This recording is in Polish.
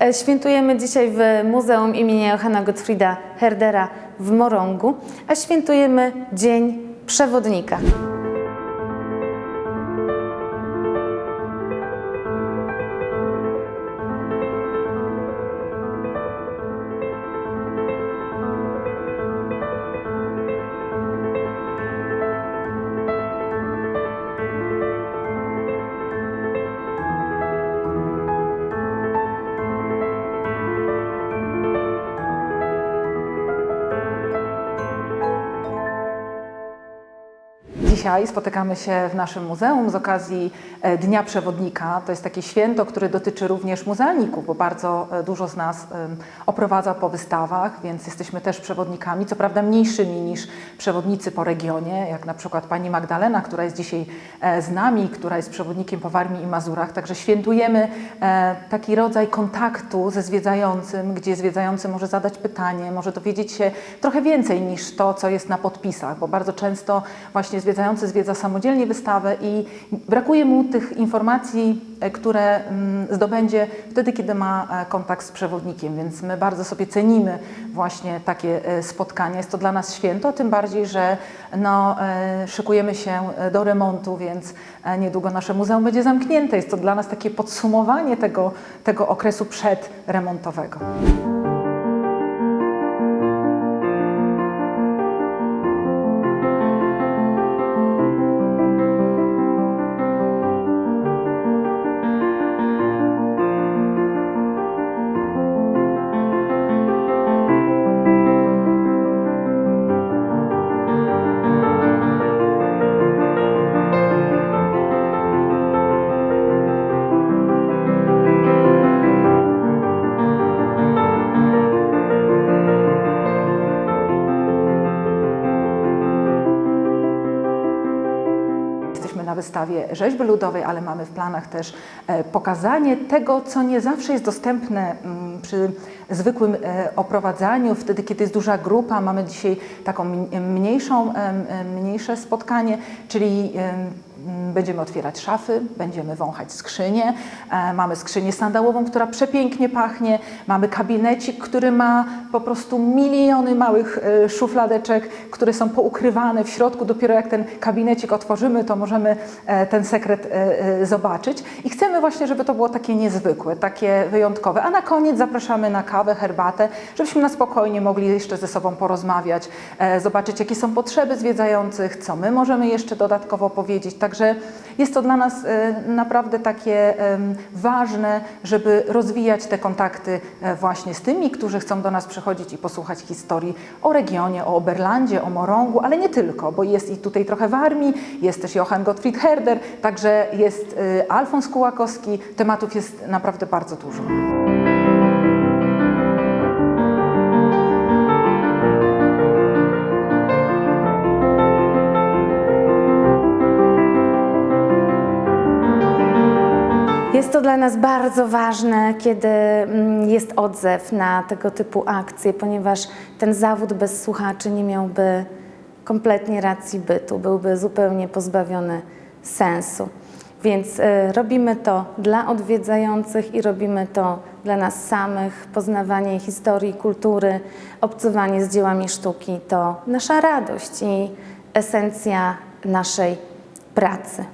E, Świętujemy dzisiaj w Muzeum imienia Johanna Gottfrieda Herdera w Morągu, a świętujemy Dzień Przewodnika. Dzisiaj spotykamy się w naszym muzeum z okazji e, Dnia Przewodnika. To jest takie święto, które dotyczy również muzealników, bo bardzo e, dużo z nas oprowadza po wystawach, więc jesteśmy też przewodnikami, co prawda mniejszymi niż przewodnicy po regionie, jak na przykład pani Magdalena, która jest dzisiaj e, z nami, która jest przewodnikiem po Warmii i Mazurach. Także świętujemy taki rodzaj kontaktu ze zwiedzającym, gdzie zwiedzający może zadać pytanie, może dowiedzieć się trochę więcej niż to, co jest na podpisach, bo bardzo często właśnie zwiedzający zwiedza samodzielnie wystawę i brakuje mu tych informacji, e, które mm, zdobędzie wtedy, kiedy ma e, kontakt z przewodnikiem, więc my bardzo sobie cenimy właśnie takie e, spotkania. Jest to dla nas święto, tym bardziej, że no, szykujemy się do remontu, więc niedługo nasze muzeum będzie zamknięte. Jest to dla nas takie podsumowanie tego, tego okresu przedremontowego. Jesteśmy na wystawie rzeźby ludowej, ale mamy w planach też e, pokazanie tego, co nie zawsze jest dostępne mm, przy zwykłym e, oprowadzaniu, wtedy, kiedy jest duża grupa. Mamy dzisiaj taką mniejszą, mniejsze spotkanie, czyli Będziemy otwierać szafy, będziemy wąchać skrzynię. E, mamy skrzynię sandałową, która przepięknie pachnie. Mamy kabinecik, który ma po prostu miliony małych e, szufladeczek, które są poukrywane w środku. Dopiero jak ten kabinecik otworzymy, to możemy e, ten sekret e, zobaczyć. I chcemy właśnie, żeby to było takie niezwykłe, takie wyjątkowe. A na koniec zapraszamy na kawę, herbatę, żebyśmy na spokojnie mogli jeszcze ze sobą porozmawiać, zobaczyć, jakie są potrzeby zwiedzających, co my możemy jeszcze dodatkowo powiedzieć. Także jest to dla nas e, naprawdę takie ważne, żeby rozwijać te kontakty e, właśnie z tymi, którzy chcą do nas przychodzić i posłuchać historii o regionie, o Oberlandzie, o Morągu, ale nie tylko, bo jest i tutaj trochę Warmii, jest też Johann Gottfried Herder, także jest e, Alfons Kułakowski, tematów jest naprawdę bardzo dużo. Jest to dla nas bardzo ważne, kiedy mm, jest odzew na tego typu akcje, ponieważ ten zawód bez słuchaczy nie miałby kompletnie racji bytu, byłby zupełnie pozbawiony sensu. Więc y, robimy to dla odwiedzających i robimy to dla nas samych. Poznawanie historii, kultury, obcowanie z dziełami sztuki to nasza radość i esencja naszej pracy.